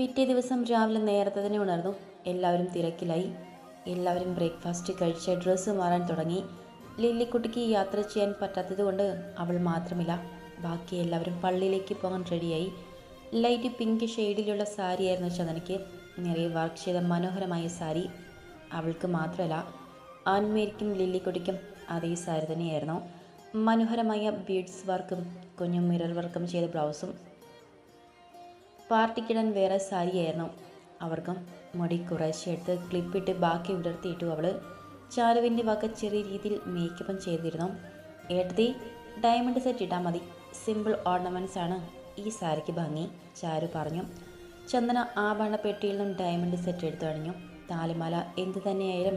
പിറ്റേ ദിവസം രാവിലെ നേരത്തെ തന്നെ ഉണർന്നു. എല്ലാവരും തിരക്കിലായി. എല്ലാവരും ബ്രേക്ക്ഫാസ്റ്റ് കഴിച്ച് ഡ്രസ്സ് മാറാൻ തുടങ്ങി. ലില്ലിക്കുട്ടിക്ക് യാത്ര ചെയ്യാൻ പറ്റാത്തതുകൊണ്ട് അവൾ മാത്രമില്ല. ബാക്കി എല്ലാവരും പള്ളിയിലേക്ക് പോകാൻ റെഡിയായി ലൈറ്റ് പിങ്ക് ഷെയ്ഡിലുള്ള സാരിയായിരുന്നു ചന്ദനയ്ക്ക്. നിറയെ വർക്ക് ചെയ്ത മനോഹരമായ സാരി അവൾക്ക് മാത്രമല്ല ആൻമേരിക്കും ലില്ലിക്കുട്ടിക്കും അതേ സാരി തന്നെയായിരുന്നു. മനോഹരമായ ബീഡ്സ് വർക്കും കുഞ്ഞു മിറർ വർക്കും ചെയ്ത ബ്ലൗസും പാർട്ടിക്കിടാൻ വേറെ സാരിയായിരുന്നു. അവർക്കും മുടി എടുത്ത് ക്ലിപ്പിട്ട് ബാക്കി വിടർത്തിയിട്ടു അവൾ ചാരുവിന്റെ വക ചെറിയ രീതിയിൽ മേക്കപ്പും ചെയ്തിരുന്നു. ഏട്ടത്തി ഡയമണ്ട് സെറ്റ് ഇട്ടാൽ മതി. സിമ്പിൾ ഓർണമെന്റ്സ് ആണ് ഈ സാരിക്ക് ഭംഗി ചാരു പറഞ്ഞു. ചന്ദന ആഭരണ പെട്ടിയിൽ നിന്നും ഡയമണ്ട് സെറ്റ് എടുത്തു കഴിഞ്ഞു താലിമാല എന്ത് തന്നെയായാലും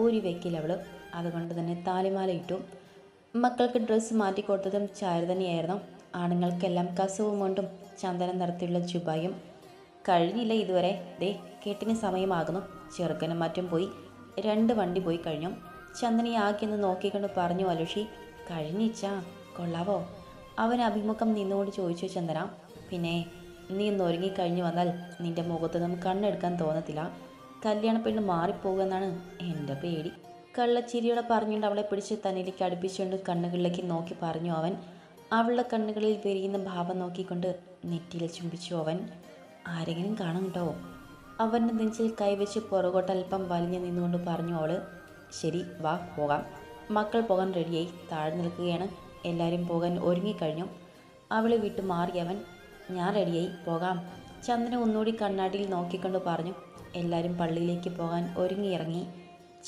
ഊരി വെക്കില്ല അവൾ. അതുകൊണ്ട് തന്നെ താലിമാല ഇട്ടു. മക്കൾക്ക് ഡ്രസ്സ് മാറ്റി കൊടുത്തതും ചാരു തന്നെയായിരുന്നു. ആണുങ്ങൾക്കെല്ലാം കസവും കൊണ്ടും ചന്ദന നിറത്തിലുള്ള ജുബായും കഴിഞ്ഞില്ല ഇതുവരെ. ദേ കെട്ടിന് സമയമാകുന്നു. ചെറുക്കനും മറ്റും പോയി. രണ്ട് വണ്ടി പോയി കഴിഞ്ഞു. ചന്ദനി ആക്കിയെന്ന് നോക്കിക്കൊണ്ട് പറഞ്ഞു അലുഷി കഴിഞ്ഞിച്ചാ കൊള്ളാവോ? അവൻ അഭിമുഖം നിന്നുകൊണ്ട് ചോദിച്ചു ചന്ദന. പിന്നെ നീ ഒന്ന് ഒരുങ്ങിക്കഴിഞ്ഞു വന്നാൽ നിന്റെ മുഖത്ത് നിന്നും കണ്ണെടുക്കാൻ തോന്നത്തില്ല. കല്യാണ പെണ്ണ് മാറിപ്പോകുമെന്നാണ് എന്റെ പേടി. കള്ളച്ചിരിയോടെ പറഞ്ഞുകൊണ്ട് അവളെ പിടിച്ച് തന്നിലേക്ക് അടുപ്പിച്ചുകൊണ്ട് കണ്ണുകളിലേക്ക് നോക്കി പറഞ്ഞു അവൻ. അവളുടെ കണ്ണുകളിൽ വിരിയുന്ന ഭാവം നോക്കിക്കൊണ്ട് നെറ്റിയിൽ ചുംബിച്ചു അവൻ ആരെങ്കിലും കാണും കേട്ടോ. അവന്റെ നെഞ്ചിൽ കൈവച്ച് പുറകോട്ട് അല്പം വലിഞ്ഞു നിന്നുകൊണ്ട് പറഞ്ഞു അവൾ ശരി വാ പോകാം. മക്കൾ പോകാൻ റെഡിയായി. താഴെ നിൽക്കുകയാണ്. എല്ലാവരും പോകാൻ ഒരുങ്ങിക്കഴിഞ്ഞു. അവളെ വിട്ടു മാറിയവൻ ഞാൻ റെഡിയായി. പോകാം. ചന്ദ്രൻ ഒന്നുകൂടി കണ്ണാടിയിൽ നോക്കിക്കൊണ്ട് പറഞ്ഞു എല്ലാവരും പള്ളിയിലേക്ക് പോകാൻ ഒരുങ്ങിയിറങ്ങി.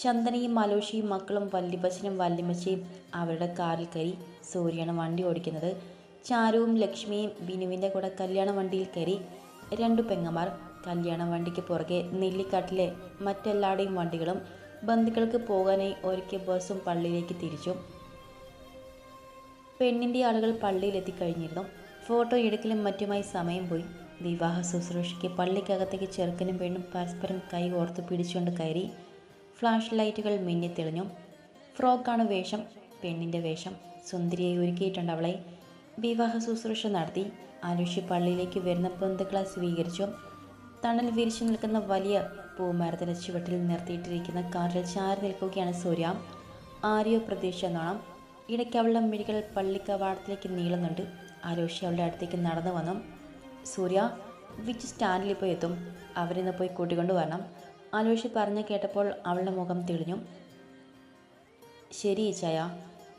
ചന്ദനയും മലോഷിയും മക്കളും വല്യപ്പച്ചനും വല്യമ്മച്ചയും അവരുടെ കാറിൽ കയറി സൂര്യയാണ് വണ്ടി ഓടിക്കുന്നത്. ചാരുവും ലക്ഷ്മിയും ബിനുവിന്റെ കൂടെ കല്യാണ വണ്ടിയിൽ കയറി രണ്ടു പെങ്ങന്മാർ കല്യാണ വണ്ടിക്ക് പുറകെ നെല്ലിക്കാട്ടിലെ മറ്റെല്ലാവരുടെയും വണ്ടികളും ബന്ധുക്കൾക്ക് പോകാനായി ഒരുക്കിയ ബസ്സും പള്ളിയിലേക്ക് തിരിച്ചു. പെണ്ണിന്റെ ആളുകൾ പള്ളിയിലെത്തിക്കഴിഞ്ഞിരുന്നു. ഫോട്ടോ എടുക്കലും മറ്റുമായി സമയം പോയി. വിവാഹ ശുശ്രൂഷയ്ക്ക് പള്ളിക്കകത്തേക്ക് ചെറുക്കനും പെണ്ണും പരസ്പരം കൈ ഓർത്ത് പിടിച്ചുകൊണ്ട് കയറി. ഫ്ലാഷ് ലൈറ്റുകൾ മിന്നി മിന്നിത്തെളിഞ്ഞു. ഫ്രോക്കാണ് വേഷം പെണ്ണിന്റെ വേഷം. സുന്ദരിയായി ഒരുക്കിയിട്ടുണ്ട് അവളെ. വിവാഹ ശുശ്രൂഷ നടത്തി. ആലുഷി പള്ളിയിലേക്ക് വരുന്ന ബന്ധുക്കളെ സ്വീകരിച്ചു. തണൽ വിരിച്ചു നിൽക്കുന്ന വലിയ പൂമരത്തിന്റെ ചുവട്ടിൽ നിർത്തിയിട്ടിരിക്കുന്ന കാറിൽ ചാരി നിൽക്കുകയാണ് സൂര്യ. ആര്യോ പ്രതീക്ഷ എന്നോണം. ഇടയ്ക്ക് അവളുടെ മിഴികൾ പള്ളിക്കവാടത്തിലേക്ക് നീളുന്നുണ്ട്. ആലോഷി അവളുടെ അടുത്തേക്ക് നടന്നു വന്നു. സൂര്യ വിച്ച് സ്റ്റാൻഡിൽ പോയി എത്തും. അവരിന്ന് പോയി കൂട്ടിക്കൊണ്ട് വരണം. ആലോഷി പറഞ്ഞു കേട്ടപ്പോൾ അവളുടെ മുഖം തെളിഞ്ഞു. ശരി ചായ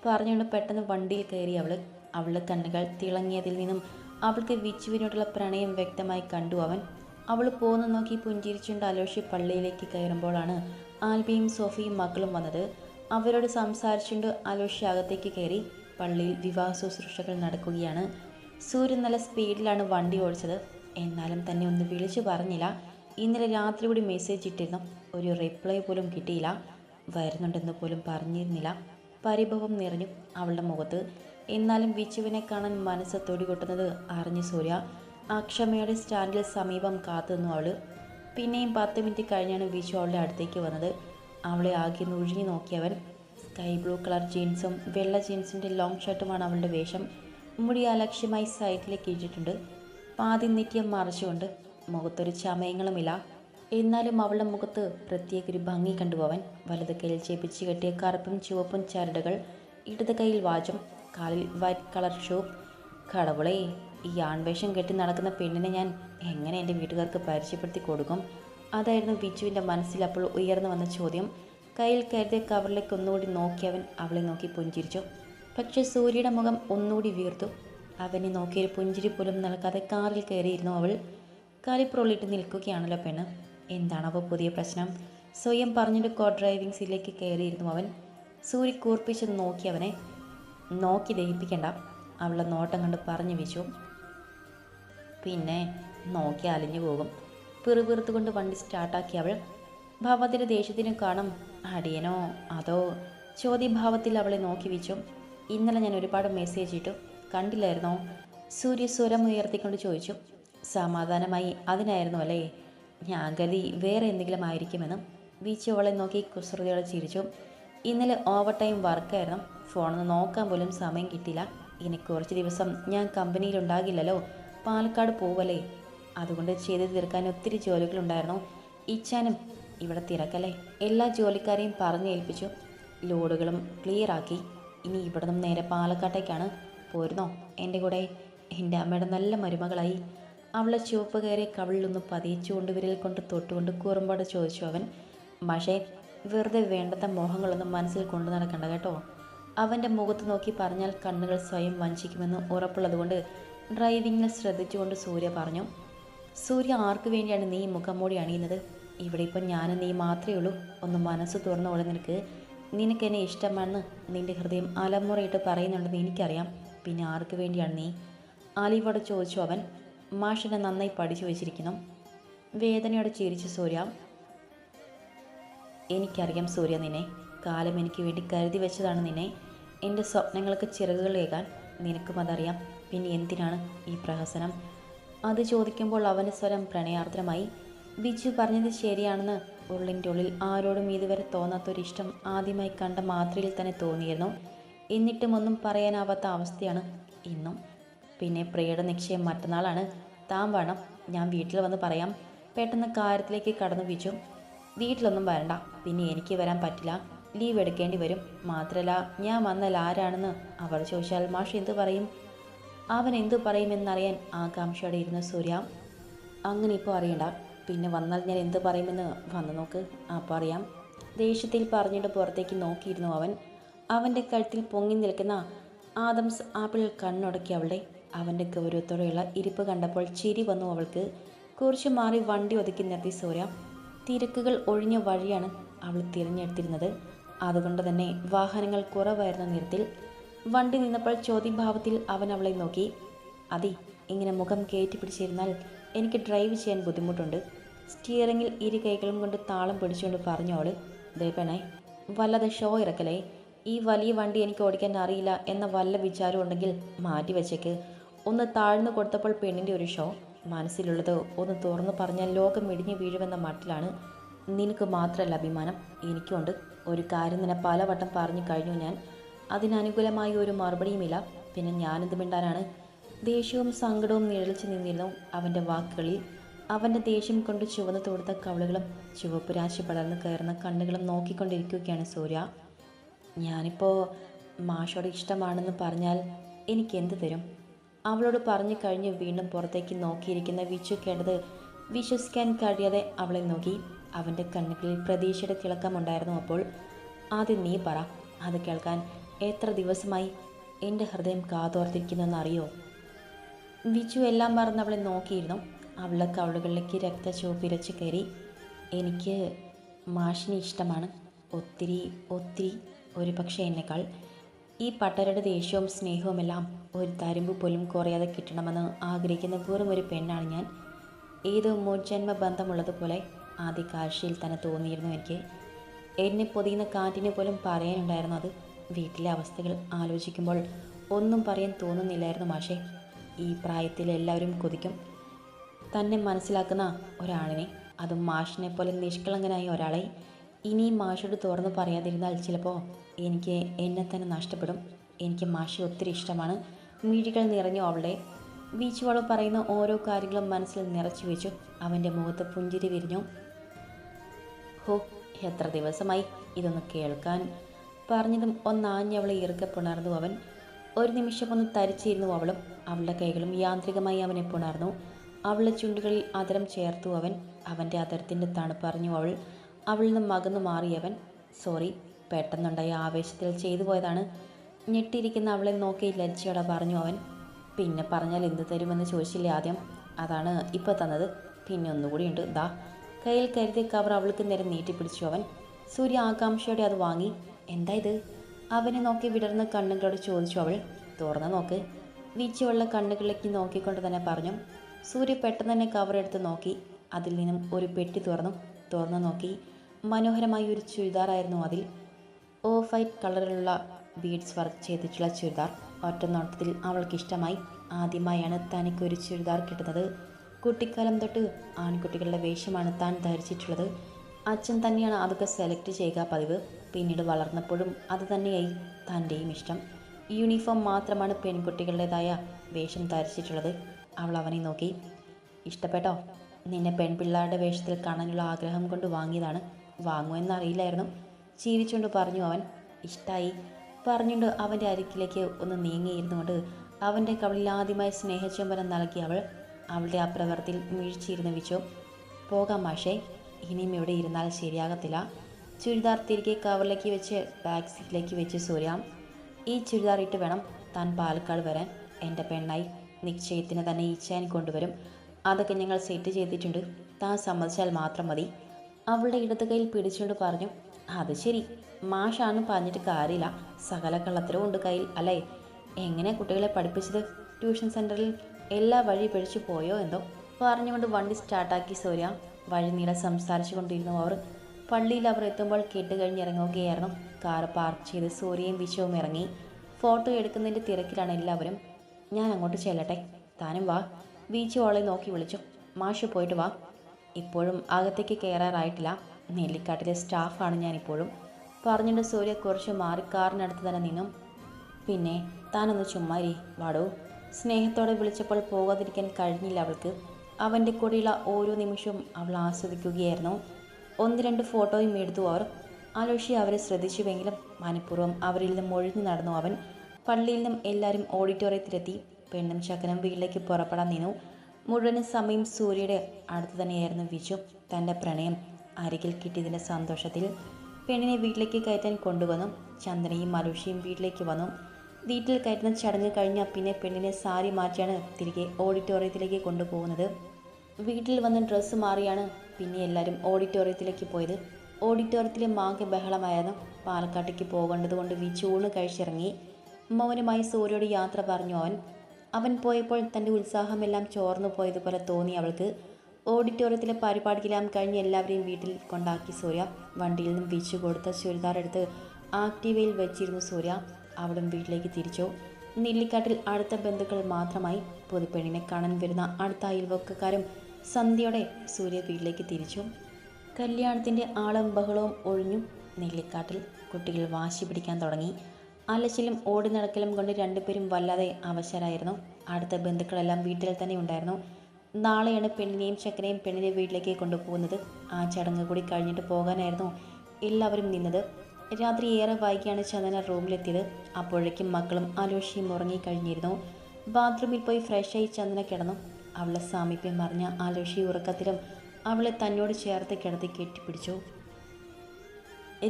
പറഞ്ഞുകൊണ്ട് പെട്ടെന്ന് വണ്ടിയിൽ കയറി അവൾ അവളുടെ കണ്ണുകൾ തിളങ്ങിയതിൽ നിന്നും അവൾക്ക് വിച്ചുവിനോടുള്ള പ്രണയം വ്യക്തമായി കണ്ടു അവൻ. അവൾ പോന്നു നോക്കി പുഞ്ചിരിച്ചുകൊണ്ട് അലോഷി പള്ളിയിലേക്ക് കയറുമ്പോഴാണ് ആൽബിയും സോഫിയും മക്കളും വന്നത്. അവരോട് സംസാരിച്ചുകൊണ്ട് അലോഷി അകത്തേക്ക് കയറി പള്ളിയിൽ വിവാഹ ശുശ്രൂഷകൾ നടക്കുകയാണ്. സൂര്യൻ നല്ല സ്പീഡിലാണ് വണ്ടി ഓടിച്ചത്. എന്നാലും തന്നെ ഒന്ന് വിളിച്ചു പറഞ്ഞില്ല. ഇന്നലെ രാത്രി കൂടി മെസ്സേജ് ഇട്ടിരുന്നു. ഒരു റിപ്ലൈ പോലും കിട്ടിയില്ല. വരുന്നുണ്ടെന്ന് പോലും പറഞ്ഞിരുന്നില്ല. പരിഭവം നിറഞ്ഞു അവളുടെ മുഖത്ത്. എന്നാലും വിച്ചുവിനെ കാണാൻ മനസ്സ് തൊടികൊട്ടുന്നത് അറിഞ്ഞു സൂര്യ അക്ഷമയുടെ സ്റ്റാൻഡിൽ സമീപം കാത്തുനിന്നു അവൾ. പിന്നെയും പത്ത് മിനിറ്റ് കഴിഞ്ഞാണ് വിച്ചു അവളുടെ അടുത്തേക്ക് വന്നത്. അവളെ ആകെ നുഴിഞ്ഞു നോക്കിയവൻ സ്കൈ ബ്ലൂ കളർ ജീൻസും വെള്ള ജീൻസിന്റെ ലോങ് ഷർട്ടുമാണ് അവളുടെ വേഷം. മുടി അലക്ഷ്യമായി സൈറ്റിലേക്ക് ഇട്ടിട്ടുണ്ട്. പാതി നിത്യം മറച്ചുകൊണ്ട് മുഖത്തൊരു ചമയങ്ങളുമില്ല. എന്നാലും അവളുടെ മുഖത്ത് പ്രത്യേക ഒരു ഭംഗി കണ്ടു അവൻ വലത് കയ്യിൽ ചേപ്പിച്ച് കെട്ടിയ കറുപ്പും ചുവപ്പും ചരടുകൾ ഇടത് കയ്യിൽ വാചും കാലിൽ വൈറ്റ് കളർ ഷൂ കടവുളേ ഈ ആൺവേഷം കെട്ടി നടക്കുന്ന പെണ്ണിനെ ഞാൻ എങ്ങനെ എന്റെ വീട്ടുകാർക്ക് പരിചയപ്പെടുത്തി കൊടുക്കും? അതായിരുന്നു ബിജുവിന്റെ മനസ്സിൽ അപ്പോൾ ഉയർന്നു വന്ന ചോദ്യം. കയ്യിൽ കരുതിയ കവറിലേക്ക് ഒന്നുകൂടി നോക്കി അവൻ അവളെ നോക്കി പുഞ്ചിരിച്ചു. പക്ഷെ സൂര്യയുടെ മുഖം ഒന്നുകൂടി വീർത്തു. അവനെ നോക്കിയൊരു പുഞ്ചിരി പോലും നൽകാതെ കാറിൽ കയറിയിരുന്നു അവൾ. കാലിപ്രോളിട്ട് നിൽക്കുകയാണല്ലോ പെണ്ണ്. എന്താണവോ പുതിയ പ്രശ്നം. സ്വയം പറഞ്ഞിട്ട് കോ ഡ്രൈവിംഗ് സീറ്റിലേക്ക് കയറിയിരുന്നു അവൻ. സൂര്യ കൂർപ്പിച്ച് നോക്കി അവനെ. നോക്കി ദഹിപ്പിക്കണ്ട അവളെ നോട്ടം കണ്ട് പറഞ്ഞു വെച്ചു പിന്നെ നോക്കി അലിഞ്ഞു പോകും. പിറുപിറുത്തുകൊണ്ട് വണ്ടി സ്റ്റാർട്ടാക്കി അവൾ. ഭവത്തിന്റെ ദേഷ്യത്തിനും കാണും അടിയനോ അതോ? ചോദ്യഭാവത്തിൽ അവളെ നോക്കി വെച്ചു ഇന്നലെ ഞാൻ ഒരുപാട് മെസ്സേജ് ഇട്ടു. കണ്ടില്ലായിരുന്നോ? സൂര്യ സ്വരം ഉയർത്തിക്കൊണ്ട് ചോദിച്ചു. സമാധാനമായി അതിനായിരുന്നു അല്ലേ? ഞാൻ അഗതി വേറെ എന്തെങ്കിലും ആയിരിക്കുമെന്നും വീച്ചു അവളെ നോക്കി കുസൃതിയോടെ ചിരിച്ചു. ഇന്നലെ ഓവർ ടൈം വർക്കായിരുന്നു ഫോണൊന്ന് നോക്കാൻ പോലും സമയം കിട്ടില്ല ഇനി കുറച്ച് ദിവസം ഞാൻ കമ്പനിയിൽ ഉണ്ടാകില്ലല്ലോ പാലക്കാട് പോവല്ലേ? അതുകൊണ്ട് ചെയ്ത് തീർക്കാൻ ഒത്തിരി ജോലികളുണ്ടായിരുന്നു. ഇച്ചാനും ഇവിടെ തിരക്കല്ലേ? എല്ലാ ജോലിക്കാരെയും പറഞ്ഞു ഏൽപ്പിച്ചു. ലോഡുകളും ക്ലിയർ ആക്കി. ഇനി ഇവിടെ നിന്നും നേരെ പാലക്കാട്ടേക്കാണ്. പോരുന്നോ? എന്റെ കൂടെ? എന്റെ അമ്മയുടെ നല്ല മരുമകളായി. അവളെ ചുവപ്പ് കയറി കവിളിലൊന്ന് പതിയിച്ചുകൊണ്ട് വിരൽ കൊണ്ട് തൊട്ടുകൊണ്ട് കുറുമ്പോടെ ചോദിച്ചു അവൻ പക്ഷേ വെറുതെ വേണ്ടത്ത മോഹങ്ങളൊന്നും മനസ്സിൽ കൊണ്ടു നടക്കണ്ട കേട്ടോ. അവന്റെ മുഖത്ത് നോക്കി പറഞ്ഞാൽ കണ്ണുകൾ സ്വയം വഞ്ചിക്കുമെന്ന് ഉറപ്പുള്ളതുകൊണ്ട് ഡ്രൈവിങ്ങിൽ ശ്രദ്ധിച്ചുകൊണ്ട് സൂര്യ പറഞ്ഞു സൂര്യ ആർക്കു വേണ്ടിയാണ് നീ മുഖം മൂടി അണിയുന്നത്? ഇവിടെ ഇപ്പം ഞാനും നീ മാത്രമേ ഉള്ളൂ. ഒന്ന് മനസ്സ് തുറന്നോടെ നിനക്ക് നിനക്ക് എന്നെ ഇഷ്ടമാണെന്ന് നിന്റെ ഹൃദയം അലമുറയിട്ട് പറയുന്നുണ്ടെന്ന് എനിക്കറിയാം. പിന്നെ ആർക്കു വേണ്ടിയാണ് നീ? ആലിവോടെ ചോദിച്ചു അവൻ മാഷിനെ നന്നായി പഠിച്ചു വെച്ചിരിക്കുന്നു വേദനയോടെ ചിരിച്ചു സൂര്യ എനിക്കറിയാം സൂര്യ നിന്നെ. കാലം എനിക്ക് വേണ്ടി കരുതി വെച്ചതാണ് നിന്നെ. എന്റെ സ്വപ്നങ്ങൾക്ക് ചിറകുകൾ ചിറകുകളേകാൻ നിനക്കും അതറിയാം. പിന്നെ എന്തിനാണ് ഈ പ്രഹസനം? അത് ചോദിക്കുമ്പോൾ അവന്റെ സ്വരം പ്രണയാർദ്രമായി. ബിജു പറഞ്ഞത് ശരിയാണെന്ന് ഉള്ളിന്റെ ഉള്ളിൽ ആരോടും ഇതുവരെ തോന്നാത്തൊരിഷ്ടം ആദ്യമായി കണ്ട മാത്രയിൽ തന്നെ തോന്നിയിരുന്നു. എന്നിട്ടും ഒന്നും പറയാനാവാത്ത അവസ്ഥയാണ് ഇന്നും. പിന്നെ പ്രിയയുടെ നിശ്ചയം മറ്റന്നാളാണ്. താൻ വേണം. ഞാൻ വീട്ടിൽ വന്ന് പറയാം. പെട്ടെന്ന് കാര്യത്തിലേക്ക് കടന്നു വീച്ചു വീട്ടിലൊന്നും വരണ്ട. പിന്നെ എനിക്ക് വരാൻ പറ്റില്ല. ലീവ് എടുക്കേണ്ടി വരും. മാത്രമല്ല ഞാൻ വന്നാൽ ആരാണെന്ന് അവർ ചോദിച്ചാൽ മാഷ് എന്തു പറയും? അവൻ എന്തു പറയുമെന്നറിയാൻ ആകാംക്ഷയോടെ ഇരുന്ന സൂര്യ. അങ്ങനെ ഇപ്പോൾ അറിയണ്ട. പിന്നെ വന്നാൽ ഞാൻ എന്ത് പറയുമെന്ന് വന്നു നോക്ക്. അപ്പോൾ അറിയാം. ദേഷ്യത്തിൽ പറഞ്ഞിട്ട് പുറത്തേക്ക് നോക്കിയിരുന്നു അവൻ. അവന്റെ കഴുത്തിൽ പൊങ്ങി നിൽക്കുന്ന ആദംസ് ആപ്പിൾ കണ്ണുടക്കി അവളുടെ അവന്റെ ഗൗരവത്തോടെയുള്ള ഇരിപ്പ് കണ്ടപ്പോൾ ചിരി വന്നു അവൾക്ക്. കുറിച്ച് മാറി വണ്ടി ഒതുക്കി നിർത്തി സൂര്യ. തിരക്കുകൾ ഒഴിഞ്ഞ വഴിയാണ് അവൾ തിരഞ്ഞെടുത്തിരുന്നത്. അതുകൊണ്ട് തന്നെ വാഹനങ്ങൾ കുറവായിരുന്ന നിരത്തിൽ വണ്ടി നിന്നപ്പോൾ ചോദ്യഭാവത്തിൽ അവൻ അവളെ നോക്കി. അതി ഇങ്ങനെ മുഖം കയറ്റി പിടിച്ചിരുന്നാൽ എനിക്ക് ഡ്രൈവ് ചെയ്യാൻ ബുദ്ധിമുട്ടുണ്ട്. സ്റ്റിയറിങ്ങിൽ ഇരു കൈകളും കൊണ്ട് താളം പിടിച്ചുകൊണ്ട് പറഞ്ഞു അവൾ ദേ പെണേ വല്ലാതെ ഷോ ഇറക്കലേ ഈ വലിയ വണ്ടി എനിക്ക് ഓടിക്കാൻ അറിയില്ല എന്ന വല്ല വിചാരം ഉണ്ടെങ്കിൽ മാറ്റി വെച്ചേക്ക്. ഒന്ന് താഴ്ന്നു കൊടുത്തപ്പോൾ പെണ്ണിന്റെ ഒരു ഷോ. മനസ്സിലുള്ളത് ഒന്ന് തുറന്നു പറഞ്ഞാൽ ലോകം ഇടിഞ്ഞു വീഴുമെന്ന മട്ടിലാണ് നിനക്ക് മാത്രമല്ല അഭിമാനം. എനിക്കുണ്ട്. ഒരു കാര്യം നിന്നെ പലവട്ടം പറഞ്ഞു കഴിഞ്ഞു ഞാൻ. അതിനനുകൂലമായ ഒരു മറുപടിയുമില്ല. പിന്നെ ഞാനെന്ത് മിണ്ടാനാണ്? ദേഷ്യവും സങ്കടവും നിഴലിച്ചു നിന്നിരുന്നു അവന്റെ വാക്കുകളിൽ. അവന്റെ ദേഷ്യം കൊണ്ട് ചുവന്ന് തൊടുത്ത കവളുകളും ചുവപ്പ് രാശി പടർന്ന് കയറുന്ന കണ്ണുകളും നോക്കിക്കൊണ്ടിരിക്കുകയാണ് സൂര്യ. ഞാനിപ്പോൾ മാഷോട് ഇഷ്ടമാണെന്ന് പറഞ്ഞാൽ എനിക്കെന്ത് തരും? അവളോട് പറഞ്ഞു കഴിഞ്ഞ് വീണ്ടും പുറത്തേക്ക് നോക്കിയിരിക്കുന്ന വിച്ചു കേട്ടത് വിശ്വസിക്കാൻ കഴിയാതെ അവളെ നോക്കി. അവന്റെ കണ്ണുകളിൽ പ്രതീക്ഷയുടെ തിളക്കമുണ്ടായിരുന്നു അപ്പോൾ. ആദ്യം നീ പറ. അത് കേൾക്കാൻ എത്ര ദിവസമായി എന്റെ ഹൃദയം കാതോർത്തിരിക്കുന്നെന്നറിയോ? വിച്ചു എല്ലാം മറന്ന് അവളെ നോക്കിയിരുന്നു. അവളുടെ കവളുകളിലേക്ക് രക്തചുവപ്പിരച്ച് കയറി. എനിക്ക് മാഷിനെ ഇഷ്ടമാണ്. ഒത്തിരി ഒത്തിരി ഒരു പക്ഷേ എന്നെക്കാൾ ഈ പട്ടരുടെ ദേഷ്യവും സ്നേഹവുമെല്ലാം ഒരു തരുമ്പ് പോലും കുറയാതെ കിട്ടണമെന്ന് ആഗ്രഹിക്കുന്ന വെറും ഒരു പെണ്ണാണ് ഞാൻ. ഏത് മുജന്മ ബന്ധമുള്ളതുപോലെ ആദ്യ കാഴ്ചയിൽ തന്നെ തോന്നിയിരുന്നു എനിക്ക്. എന്നെ പൊതിയുന്ന കാറ്റിനെ പോലും പറയാനുണ്ടായിരുന്നു അത്. വീട്ടിലെ അവസ്ഥകൾ ആലോചിക്കുമ്പോൾ ഒന്നും പറയാൻ തോന്നുന്നില്ലായിരുന്നു മാഷേ. ഈ പ്രായത്തിൽ എല്ലാവരും കൊതിക്കും. തന്നെ മനസ്സിലാക്കുന്ന ഒരാളിനെ അതും മാഷിനെ പോലെ നിഷ്കളങ്കനായ ഒരാളെ ഇനിയും മാഷോട് തുറന്ന് പറയാതിരുന്നാൽ ചിലപ്പോൾ എനിക്ക് എന്നെ തന്നെ നഷ്ടപ്പെടും. എനിക്ക് മാഷി ഒത്തിരി ഇഷ്ടമാണ്. മിഴികൾ നിറഞ്ഞു അവളുടെ ബീച്ചുവളം പറയുന്ന ഓരോ കാര്യങ്ങളും മനസ്സിൽ നിറച്ചു വെച്ചു. അവന്റെ മുഖത്ത് പുഞ്ചിരി വിരിഞ്ഞു. ഹോ എത്ര ദിവസമായി ഇതൊന്ന് കേൾക്കാൻ. പറഞ്ഞതും ഒന്നാഞ്ഞവളെ ഇറുക്കെ പുണർന്നു അവൻ. ഒരു നിമിഷം ഒന്ന് തരിച്ചിരുന്നു അവളും. അവളുടെ കൈകളും യാന്ത്രികമായി അവനെ പുണർന്നു. അവളുടെ ചുണ്ടുകളിൽ അതരം ചേർത്തു അവൻ. അവന്റെ അതരത്തിന്റെ തണുപ്പറിഞ്ഞു അവൾ. അവളിൽ നിന്നും മകന്നു മാറിയവൻ സോറി പെട്ടെന്നുണ്ടായ ആവേശത്തിൽ ചെയ്തു പോയതാണ്. ഞെട്ടിയിരിക്കുന്ന അവളെ നോക്കി ലജ്ജയോടെ പറഞ്ഞു അവൻ പിന്നെ പറഞ്ഞാൽ എന്ത് തരുമെന്ന് ചോദിച്ചില്ലേ ആദ്യം? അതാണ് ഇപ്പോൾ തന്നത്. പിന്നെ ഒന്നുകൂടി ഉണ്ട്. ദാ. കയ്യിൽ കരുതിയ കവർ അവൾക്ക് നേരെ നീട്ടിപ്പിടിച്ചു അവൻ. സൂര്യ ആകാംക്ഷയോടെ അത് വാങ്ങി. എന്താ ഇത്? അവനെ നോക്കി വിടർന്ന കണ്ണുകളോട് ചോദിച്ചു അവൾ. തുറന്ന് നോക്ക്. വീച്ചുള്ള കണ്ണുകളിലേക്ക് നോക്കിക്കൊണ്ട് തന്നെ പറഞ്ഞു. സൂര്യ പെട്ടെന്ന് തന്നെ കവർ എടുത്ത് നോക്കി. അതിൽ നിന്നും ഒരു പെട്ടി തുറന്നു. തുറന്നു നോക്കി. മനോഹരമായ ഒരു ചുരിദാറായിരുന്നു അതിൽ. ഓഫ് വൈറ്റ് കളറിലുള്ള ബീഡ്സ് വർക്ക് ചെയ്തിട്ടുള്ള ചുരിദാർ. ഒറ്റ നോട്ടത്തിൽ അവൾക്ക് ഇഷ്ടമായി തനിക്ക് ഒരു ചുരിദാർ കിട്ടുന്നത്. കുട്ടിക്കാലം തൊട്ട് ആൺകുട്ടികളുടെ വേഷമാണ് താൻ ധരിച്ചിട്ടുള്ളത്. അച്ഛൻ തന്നെയാണ് അതൊക്കെ സെലക്ട് ചെയ്യുക പതിവ്. പിന്നീട് വളർന്നപ്പോഴും അത് തന്നെയായി തന്റെയും ഇഷ്ടം. യൂണിഫോം മാത്രമാണ് പെൺകുട്ടികളുടേതായ വേഷം ധരിച്ചിട്ടുള്ളത്. അവൾ അവനെ നോക്കി. ഇഷ്ടപ്പെട്ടോ? നിന്നെ പെൺപിള്ളാരുടെ വേഷത്തിൽ കാണാനുള്ള ആഗ്രഹം കൊണ്ട് വാങ്ങിയതാണ്. വാങ്ങുമെന്നറിയില്ലായിരുന്നു. ചിരിച്ചുകൊണ്ട് പറഞ്ഞു അവൻ ഇഷ്ടായി. പറഞ്ഞുകൊണ്ട് അവന്റെ അരിക്കിലേക്ക് ഒന്ന് നീങ്ങിയിരുന്നുകൊണ്ട് അവന്റെ കവളിൽ ആദ്യമായി സ്നേഹചുംബനം നൽകി അവൾ അവളുടെ ആ പ്രവൃത്തിയിൽ വീഴ്ചയിരുന്ന് വെച്ചു പോകാം മാഷേ ഇനിയും ഇവിടെ ഇരുന്നാൽ ശരിയാകത്തില്ല. ചുരിദാർ തിരികെ കവറിലേക്ക് വെച്ച് ബാക്ക് സീറ്റിലേക്ക് വെച്ച് സൂര്യ ഈ ചുരിദാർ ഇട്ട് വേണം താൻ പാലക്കാട് വരാൻ എന്റെ പെണ്ണായി നിശ്ചയത്തിന് തന്നെ ഈച്ചാൻ കൊണ്ടുവരും. അതൊക്കെ ഞങ്ങൾ സെറ്റ് ചെയ്തിട്ടുണ്ട്. താൻ സമ്മതിച്ചാൽ മാത്രം മതി. അവളുടെ ഇടത് കയ്യിൽ പിടിച്ചുകൊണ്ട് പറഞ്ഞു അത് ശരി. മാഷാന്ന് പറഞ്ഞിട്ട് കാര്യമില്ല. സകല കള്ളത്തരവും ഉണ്ട് കയ്യിൽ അല്ലേ? എങ്ങനെ കുട്ടികളെ പഠിപ്പിച്ചത്? ട്യൂഷൻ സെന്ററിൽ എല്ലാ വഴി പിടിച്ചു പോയോ എന്തോ? പറഞ്ഞുകൊണ്ട് വണ്ടി സ്റ്റാർട്ടാക്കി സൂര്യ. വഴി നീളെ സംസാരിച്ചു കൊണ്ടിരുന്നു അവർ. പള്ളിയിൽ അവർ എത്തുമ്പോൾ കേട്ട് കഴിഞ്ഞ് ഇറങ്ങുകയായിരുന്നു. കാർ പാർക്ക് ചെയ്ത് സൂര്യയും വിശവും ഇറങ്ങി. ഫോട്ടോ എടുക്കുന്നതിന്റെ തിരക്കിലാണ് എല്ലാവരും. ഞാൻ അങ്ങോട്ട് ചെല്ലട്ടെ. താനും വാ. ബീച്ച് ഓളെ നോക്കി വിളിച്ചു. മാഷ് പോയിട്ട് വാ. ഇപ്പോഴും അകത്തേക്ക് കയറാറായിട്ടില്ല നെല്ലിക്കാട്ടിലെ സ്റ്റാഫാണ് ഞാനിപ്പോഴും. പറഞ്ഞിട്ട് സൂര്യ കുറച്ച് മാറി കാറിനടുത്ത് തന്നെ നിന്നും പിന്നെ താനൊന്ന് ചുമ്മാരി വാടോ. സ്നേഹത്തോടെ വിളിച്ചപ്പോൾ പോകാതിരിക്കാൻ കഴിഞ്ഞില്ല അവൾക്ക്. അവന്റെ കൂടെയുള്ള ഓരോ നിമിഷവും അവൾ ആസ്വദിക്കുകയായിരുന്നു. ഒന്ന് രണ്ട് ഫോട്ടോയും എടുത്തു അവർ. ആലോഷി അവരെ ശ്രദ്ധിച്ചുവെങ്കിലും മനഃപൂർവം അവരിൽ നിന്നും ഒഴിഞ്ഞു നടന്നു അവൻ. പള്ളിയിൽ നിന്നും എല്ലാവരും ഓഡിറ്റോറിയത്തിലെത്തി. പെണ്ണും ചക്കനും വീട്ടിലേക്ക് പുറപ്പെടാൻ നിന്നു. മുഴുവൻ സമയം സൂര്യയുടെ അടുത്ത് തന്നെയായിരുന്നു വിജു. തന്റെ പ്രണയം അരികിൽ കിട്ടിയതിന്റെ സന്തോഷത്തിൽ പെണ്ണിനെ വീട്ടിലേക്ക് കയറ്റാൻ കൊണ്ടുവന്നു. ചന്ദനയും മനുഷ്യയും വീട്ടിലേക്ക് വന്നു. വീട്ടിൽ കയറ്റുന്ന ചടങ്ങ് കഴിഞ്ഞ പിന്നെ പെണ്ണിനെ സാരി മാറ്റിയാണ് തിരികെ ഓഡിറ്റോറിയത്തിലേക്ക് കൊണ്ടുപോകുന്നത്. വീട്ടിൽ വന്ന് ഡ്രസ്സ് മാറിയാണ് പിന്നെ എല്ലാവരും ഓഡിറ്റോറിയത്തിലേക്ക് പോയത്. ഓഡിറ്റോറിയത്തിലെ മാകെ ബഹളമായിരുന്നു. പാലക്കാട്ടേക്ക് പോകേണ്ടതുകൊണ്ട് വിച്ചൂണ് കഴിച്ചിറങ്ങി. മൗനമായി സൂര്യോട് യാത്ര പറഞ്ഞു അവൻ. അവൻ പോയപ്പോൾ തന്റെ ഉത്സാഹമെല്ലാം ചോർന്നു പോയതുപോലെ തോന്നി അവൾക്ക്. ഓഡിറ്റോറിയത്തിലെ പരിപാടിക്കെല്ലാം കഴിഞ്ഞ് എല്ലാവരെയും വീട്ടിൽ കൊണ്ടാക്കി സൂര്യ. വണ്ടിയിൽ നിന്നും വീച്ചു കൊടുത്ത ചുരിദാർ എടുത്ത് ആക്റ്റീവയിൽ വെച്ചിരുന്നു സൂര്യ. അവളും വീട്ടിലേക്ക് തിരിച്ചു. നെല്ലിക്കാട്ടിൽ അടുത്ത ബന്ധുക്കൾ മാത്രമായി. പുതുപ്പെണ്ണിനെ കാണാൻ വരുന്ന അടുത്ത അയൽവക്കക്കാരും സന്ധ്യയോടെ സൂര്യ വീട്ടിലേക്ക് തിരിച്ചു. കല്യാണത്തിന്റെ ആളും ബഹളവും ഒഴിഞ്ഞു നെല്ലിക്കാട്ടിൽ കുട്ടികൾ വാശി പിടിക്കാൻ തുടങ്ങി. അലച്ചിലും ഓടി നടക്കലും കൊണ്ട് രണ്ടുപേരും വല്ലാതെ അവശരായിരുന്നു. അടുത്ത ബന്ധുക്കളെല്ലാം വീട്ടിൽ തന്നെ ഉണ്ടായിരുന്നു. നാളെയാണ് പെണ്ണിനെയും ചക്കനെയും പെണ്ണിനെ വീട്ടിലേക്ക് കൊണ്ടുപോകുന്നത്. ആ ചടങ്ങ് കൂടി കഴിഞ്ഞിട്ട് പോകാനായിരുന്നു എല്ലാവരും നിന്നത്. രാത്രി ഏറെ വൈകിയാണ് ചന്ദന റൂമിലെത്തിയത്. അപ്പോഴേക്കും മക്കളും അലോഷിയും ഉറങ്ങിക്കഴിഞ്ഞിരുന്നു. ബാത്റൂമിൽ പോയി ഫ്രഷായി ചന്ദന കിടന്നു. അവളെ സാമീപ്യം മറിഞ്ഞ അലോഷി ഉറക്കത്തിലും അവളെ തന്നോട് ചേർത്ത് കിടത്തി കെട്ടിപ്പിടിച്ചു.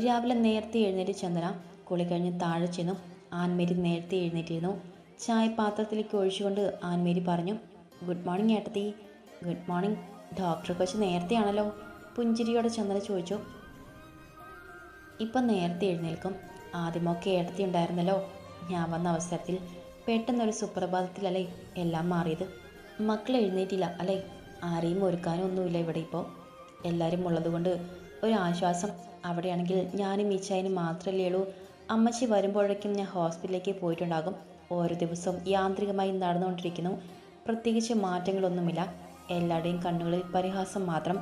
രാവിലെ നേരത്തെ എഴുന്നേറ്റ് ചന്ദന കുളി കഴിഞ്ഞ് താഴെ ചെന്നു. ആൻമേരി നേരത്തെ എഴുന്നേറ്റിരുന്നു. ചായ പാത്രത്തിലേക്ക് ഒഴിച്ചുകൊണ്ട് ആൻമേരി പറഞ്ഞു ഗുഡ് മോർണിംഗ് ഏട്ടത്തി. Good morning. ഡോക്ടർ കുറച്ച് നേരത്തെയാണല്ലോ? പുഞ്ചിരിയോടെ ചന്ദന ചോദിച്ചു. ഇപ്പം നേരത്തെ എഴുന്നേൽക്കും. ആദ്യമൊക്കെ ഏട്ടത്തി ഉണ്ടായിരുന്നല്ലോ. ഞാൻ വന്ന അവസരത്തിൽ പെട്ടെന്നൊരു സുപ്രഭാതത്തിലല്ലേ എല്ലാം മാറിയത്? മക്കൾ എഴുന്നേറ്റില്ല അല്ലേ? ആരെയും ഒരുക്കാനും ഒന്നുമില്ല ഇവിടെ ഇപ്പോൾ. എല്ലാവരും ഉള്ളതുകൊണ്ട് ഒരു ആശ്വാസം. അവിടെയാണെങ്കിൽ ഞാനും ഈച്ചായനും മാത്രമല്ലേ ഉള്ളൂ. അമ്മച്ചി വരുമ്പോഴേക്കും ഞാൻ ഹോസ്പിറ്റലിലേക്ക് പോയിട്ടുണ്ടാകും. ഓരോ ദിവസവും യാന്ത്രികമായി നടന്നുകൊണ്ടിരിക്കുന്നു. പ്രത്യേകിച്ച് മാറ്റങ്ങളൊന്നുമില്ല. എല്ലാവരുടെയും കണ്ണുകളിൽ പരിഹാസം മാത്രം.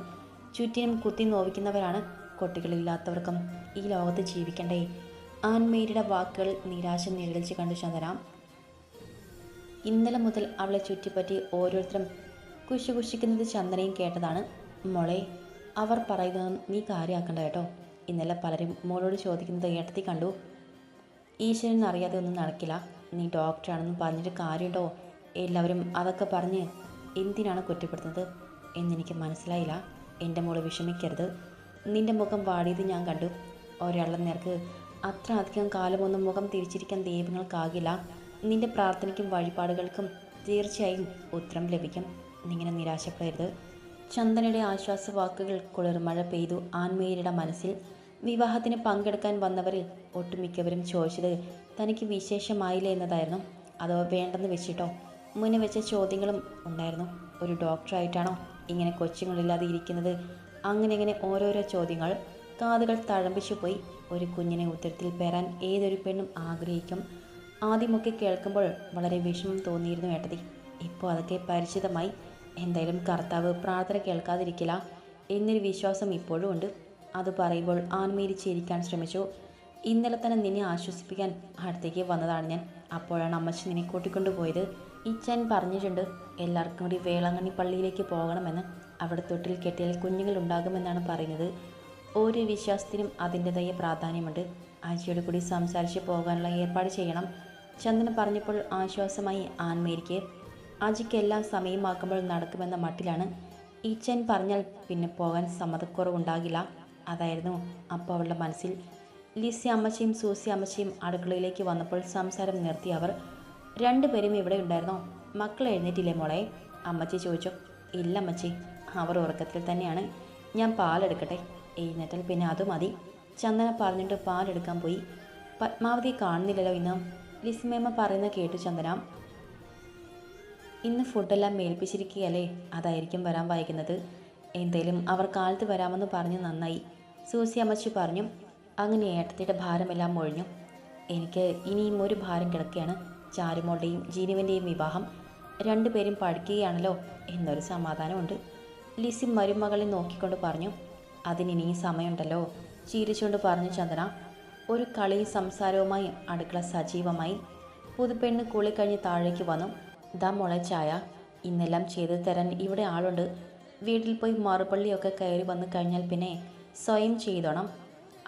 ചുറ്റിനും കുത്തി നോവിക്കുന്നവരാണ് കുട്ടികളില്ലാത്തവർക്കും ഈ ലോകത്ത് ജീവിക്കണ്ടേ? ആൻമേരിയുടെ വാക്കുകൾ നിരാശ നിഴലിച്ച് കണ്ടു ചന്ദന. ഇന്നലെ മുതൽ അവളെ ചുറ്റിപ്പറ്റി ഓരോരുത്തരും കുശികുശിക്കുന്നത് ചന്ദനയും കേട്ടതാണ്. മോളെ അവർ പറയുന്നതും നീ കാര്യമാക്കണ്ട കേട്ടോ. ഇന്നലെ പലരും മോളോട് ചോദിക്കുന്നത് ഏട്ടത്തി കണ്ടു. ഈശ്വരൻ അറിയാതെ ഒന്നും നടക്കില്ല. നീ ഡോക്ടറാണെന്ന് പറഞ്ഞിട്ട് കാര്യമുണ്ടോ? എല്ലാവരും അതൊക്കെ പറഞ്ഞ് എന്തിനാണ് കുറ്റപ്പെടുത്തുന്നത്? എന്നെനിക്ക് മനസ്സിലായില്ല. എന്റെ മോൾ വിഷമിക്കരുത്. നിന്റെ മുഖം വാടിയത് ഞാൻ കണ്ടു. ഒരാളുടെ നേർക്ക് അത്ര അധികം കാലമൊന്നും മുഖം തിരിച്ചിരിക്കാൻ ദൈവങ്ങൾക്കാകില്ല നിന്റെ പ്രാർത്ഥനയ്ക്കും വഴിപാടുകൾക്കും തീർച്ചയായും ഉത്തരം ലഭിക്കും. നിങ്ങനെ നിരാശപ്പെടരുത്. ചന്ദനയുടെ ആശ്വാസവാക്കുകൾ കുളിർമഴ പെയ്തു ആൺമേരിയുടെ മനസ്സിൽ വിവാഹത്തിന് പങ്കെടുക്കാൻ വന്നവരിൽ ഒട്ടുമിക്കവരും ചോദിച്ചത് തനിക്ക് വിശേഷമായില്ല എന്നതായിരുന്നു. അതോ വേണ്ടെന്ന് വെച്ചിട്ടോ? മുന്നേ വെച്ച ചോദ്യങ്ങളും ഉണ്ടായിരുന്നു. ഒരു ഡോക്ടറായിട്ടാണോ ഇങ്ങനെ കൊച്ചുങ്ങളില്ലാതെ ഇരിക്കുന്നത്? അങ്ങനെ ഇങ്ങനെ ഓരോരോ ചോദ്യങ്ങൾ. കാതുകൾ തഴമ്പിച്ചു പോയി. ഒരു കുഞ്ഞിനെ ഉത്തരത്തിൽ പേരാൻ ഏതൊരു പെണ്ണും ആഗ്രഹിക്കും. ആദ്യമൊക്കെ കേൾക്കുമ്പോൾ വളരെ വിഷമം തോന്നിയിരുന്നു ഏട്ടതി ഇപ്പോൾ അതൊക്കെ പരിചിതമായി. എന്തായാലും കർത്താവ് പ്രാർത്ഥന കേൾക്കാതിരിക്കില്ല. എന്നൊരു വിശ്വാസം ഇപ്പോഴും ഉണ്ട്. അത് പറയുമ്പോൾ ചിരിക്കാൻ ശ്രമിച്ചു. ഇന്നലെ തന്നെ നിന്നെ ആശ്വസിപ്പിക്കാൻ അടുത്തേക്ക് വന്നതാണ് ഞാൻ. അപ്പോഴാണ് അമ്മച്ചി നിന്നെ കൂട്ടിക്കൊണ്ടുപോയത് ഇച്ചൻ പറഞ്ഞിട്ടുണ്ട് എല്ലാവർക്കും കൂടി വേളാങ്കണ്ണി പള്ളിയിലേക്ക് പോകണമെന്ന്. അവിടെ തൊട്ടിൽ കെട്ടിയാൽ കുഞ്ഞുങ്ങൾ ഉണ്ടാകുമെന്നാണ് പറയുന്നത്. ഓരോ വിശ്വാസത്തിനും അതിന്റെതായ പ്രാധാന്യമുണ്ട്. ആഴ്ചയോട് കൂടി സംസാരിച്ച് പോകാനുള്ള ഏർപ്പാട് ചെയ്യണം. ചന്ദന പറഞ്ഞപ്പോൾ ആശ്വാസമായി ആൻമേരിക്ക് ആജിക്ക് എല്ലാം സമയമാക്കുമ്പോൾ നടക്കുമെന്ന മട്ടിലാണ്. ഈച്ചൻ പറഞ്ഞാൽ പിന്നെ പോകാൻ സമ്മതക്കുറവുണ്ടാകില്ല. അതായിരുന്നു അപ്പോൾ അവളുടെ മനസ്സിൽ. ലിസി അമ്മച്ചിയും സൂസി അമ്മച്ചിയും അടുക്കളയിലേക്ക് വന്നപ്പോൾ സംസാരം നിർത്തി അവർ. രണ്ടുപേരും ഇവിടെ ഉണ്ടായിരുന്നോ? മക്കൾ എഴുന്നേറ്റില്ലേ മോളെ? അമ്മച്ചി ചോദിച്ചു. ഇല്ല അമ്മച്ചി അവർ ഉറക്കത്തിൽ തന്നെയാണ്. ഞാൻ പാലെടുക്കട്ടെ. എഴുന്നേറ്റാൽ പിന്നെ അത് മതി. ചന്ദന പറഞ്ഞിട്ട് പാലെടുക്കാൻ പോയി. പത്മാവതി കാണുന്നില്ലല്ലോ ഇന്ന്. ലിസിമേമ്മ പറയുന്ന കേട്ടു ചന്ദന. ഇന്ന് ഫുഡെല്ലാം മേൽപ്പിച്ചിരിക്കുകയല്ലേ? അതായിരിക്കും വരാൻ വായിക്കുന്നത്. എന്തേലും അവർ കാലത്ത് വരാമെന്ന് പറഞ്ഞ് നന്നായി. സൂസി അമ്മച്ചി പറഞ്ഞു അങ്ങനെ ഏട്ടത്തിയുടെ ഭാരമെല്ലാം ഒഴിഞ്ഞു. എനിക്ക് ഇനിയും ഒരു ഭാരം കിടക്കുകയാണ്. ചാരുമോളുടെയും ജീനുവിന്റെയും വിവാഹം. രണ്ടുപേരും പഠിക്കുകയാണല്ലോ എന്നൊരു സമാധാനമുണ്ട്. ലിസി മരുമകളെ നോക്കിക്കൊണ്ട് പറഞ്ഞു അതിനിനിയും സമയമുണ്ടല്ലോ ചിരിച്ചുകൊണ്ട് പറഞ്ഞു ചന്ദന. ഒരു കളി സംസാരവുമായി അടുക്കള സജീവമായി. പുതുപ്പെണ്ണ് കുളി കഴിഞ്ഞ് താഴേക്ക് വന്നു. ദാ മുള ചായ. ഇന്നെല്ലാം ചെയ്തു തരാൻ ഇവിടെ ആളുണ്ട്. വീട്ടിൽ പോയി മറുപള്ളിയൊക്കെ കയറി വന്നു കഴിഞ്ഞാൽ പിന്നെ സ്വയം ചെയ്തോണം.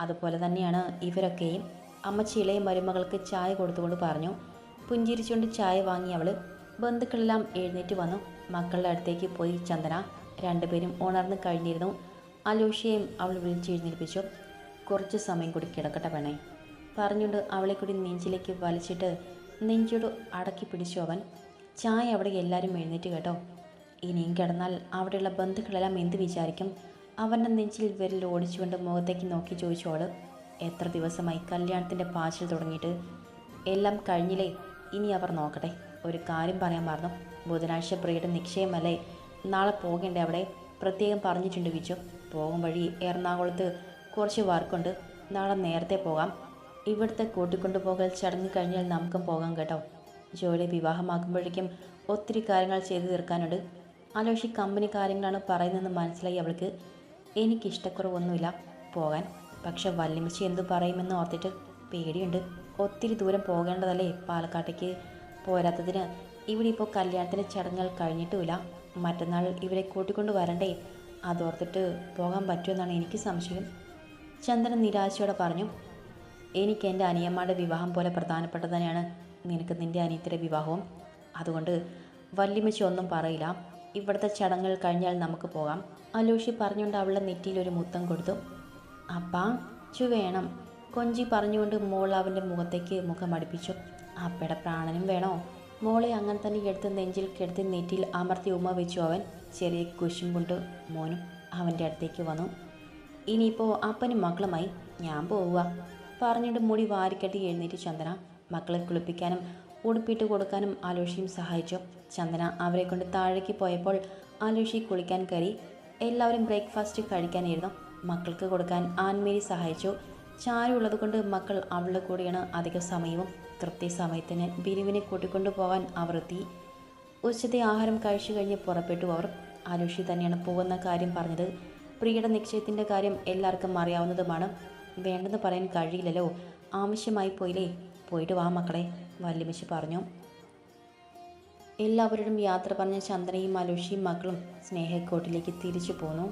അതുപോലെ തന്നെയാണ് ഇവരൊക്കെയും അമ്മച്ചി ഇളയ മരുമകൾക്ക് ചായ കൊടുത്തുകൊണ്ട് പറഞ്ഞു. പുഞ്ചിരിച്ചുകൊണ്ട് ചായ വാങ്ങി അവൾ ബന്ധുക്കളെല്ലാം എഴുന്നേറ്റ് വന്നു. മക്കളുടെ അടുത്തേക്ക് പോയി ചന്ദന രണ്ടുപേരും ഉണർന്നു കഴിഞ്ഞിരുന്നു. അലോഷയെയും അവൾ വിളിച്ചെഴുന്നേൽപ്പിച്ചു കുറച്ച് സമയം കൂടി കിടക്കട്ടെ പെണ്ണേ. പറഞ്ഞുകൊണ്ട് അവളെ കൂടി നെഞ്ചിലേക്ക് വലിച്ചിട്ട് നെഞ്ചോട് അടക്കി പിടിച്ചു അവൻ. ചായ അവിടെ എല്ലാവരും എഴുന്നേറ്റ് കേട്ടോ. ഇനിയും കിടന്നാൽ അവിടെയുള്ള ബന്ധുക്കളെല്ലാം എന്ത് വിചാരിക്കും? അവന്റെ നെഞ്ചിൽ വിരൽ ഓടിച്ചുകൊണ്ട് മുഖത്തേക്ക് നോക്കി ചോദിച്ചോൾ എത്ര ദിവസമായി കല്യാണത്തിന്റെ പാച്ചിൽ തുടങ്ങിയിട്ട്? എല്ലാം കഴിഞ്ഞില്ലേ? ഇനി അവർ നോക്കട്ടെ. ഒരു കാര്യം പറയാൻ മറന്നു. ബുധനാഴ്ച പ്രിയുടെ നിക്ഷയമല്ലേ നാളെ പോകേണ്ടേ അവിടെ? പ്രത്യേകം പറഞ്ഞിട്ടുണ്ട് വിച്ചു പോകും വഴി എറണാകുളത്ത് കുറച്ച് വർക്കുണ്ട്. നാളെ നേരത്തെ പോകാം. ഇവിടുത്തെ കൂട്ടിക്കൊണ്ടുപോകൽ ചടങ്ങ് കഴിഞ്ഞാൽ നമുക്കും പോകാം കേട്ടോ. ജോലി വിവാഹമാക്കുമ്പോഴേക്കും ഒത്തിരി കാര്യങ്ങൾ ചെയ്തു തീർക്കാനുണ്ട്. ആലോഷി കമ്പനി കാര്യങ്ങളാണ് പറയുന്നതെന്ന് മനസ്സിലായി അവൾക്ക്. എനിക്കിഷ്ടക്കുറവൊന്നുമില്ല പോകാൻ. പക്ഷെ വല്യമ്മച്ചി എന്തു പറയുമെന്ന് ഓർത്തിട്ട് പേടിയുണ്ട്. ഒത്തിരി ദൂരം പോകേണ്ടതല്ലേ പാലക്കാട്ടേക്ക്? പോരാത്തതിന് ഇവിടെ ഇപ്പോൾ കല്യാണത്തിന് ചടങ്ങുകൾ കഴിഞ്ഞിട്ടുമില്ല. മറ്റന്നാൾ ഇവരെ കൂട്ടിക്കൊണ്ട് വരണ്ടേ? അതോർത്തിട്ട് പോകാൻ പറ്റുമെന്നാണ് എനിക്ക് സംശയം. ചന്ദ്രൻ നിരാശയോടെ പറഞ്ഞു എനിക്ക് എന്റെ അനിയന്മാരുടെ വിവാഹം പോലെ പ്രധാനപ്പെട്ടത് തന്നെയാണ് നിനക്ക് നിന്റെ അനിയത്തിന്റെ വിവാഹവും. അതുകൊണ്ട് വല്യമ്മച്ചി ഒന്നും പറയില്ല. ഇവിടുത്തെ ചടങ്ങുകൾ കഴിഞ്ഞാൽ നമുക്ക് പോകാം. അലൂഷി പറഞ്ഞുകൊണ്ട് അവളുടെ നെറ്റിയിൽ ഒരു മുത്തം കൊടുത്തു. അപ്പാ ചു വേണം. കൊഞ്ചി പറഞ്ഞുകൊണ്ട് മോൾ അവന്റെ മുഖത്തേക്ക് മുഖം അടുപ്പിച്ചു. അപ്പയുടെ പ്രാണനും വേണോ? മോളെ അങ്ങനെ തന്നെ എടുത്ത് നെഞ്ചിൽ കിടത്തി നെറ്റിയിൽ അമർത്തി ഉമ്മ വെച്ചു അവൻ. ചെറിയ കുശുമ്പുണ്ട് മോനും അവന്റെ അടുത്തേക്ക് വന്നു. ഇനിയിപ്പോൾ അപ്പനും മക്കളുമായി ഞാൻ പോവുക. പറഞ്ഞിട്ട് മുടി വാരിക്കെട്ടി എഴുന്നേറ്റ് ചന്ദന മക്കളെ കുളിപ്പിക്കാനും ഉടുപ്പിട്ട് കൊടുക്കാനും ആലോഷിയും സഹായിച്ചു. ചന്ദന അവരെ കൊണ്ട് താഴേക്ക് പോയപ്പോൾ ആലോഷി കുളിക്കാൻ കയറി എല്ലാവരും ബ്രേക്ക്ഫാസ്റ്റ് കഴിക്കാനിരുന്നു മക്കൾക്ക് കൊടുക്കാൻ ആൻമേരി സഹായിച്ചു. ചായ ഉള്ളതുകൊണ്ട് മക്കൾ അവളുടെ കൂടെയാണ് അധിക സമയവും. കൃത്യസമയത്തിന് ബിരുവിനെ കൂട്ടിക്കൊണ്ടു പോകാൻ അവർ എത്തി. ഉച്ചത്തെ ആഹാരം കഴിച്ചു കഴിഞ്ഞ് പുറപ്പെട്ടു അവർ. ആലുഷി തന്നെയാണ് പോകുന്ന കാര്യം പറഞ്ഞത്. പ്രിയയുടെ നിശ്ചയത്തിന്റെ കാര്യം എല്ലാവർക്കും അറിയാവുന്നതുമാണ്. വേണ്ടെന്ന് പറയാൻ കഴിയില്ലല്ലോ. ആവശ്യമായി പോയില്ലേ? പോയിട്ട് വാ മക്കളെ വല്യമ്മച്ചി പറഞ്ഞു. എല്ലാവരോടും യാത്ര പറഞ്ഞ ചന്ദ്രയും അലുഷിയും മക്കളും സ്നേഹക്കോട്ടിലേക്ക് തിരിച്ചു പോന്നു.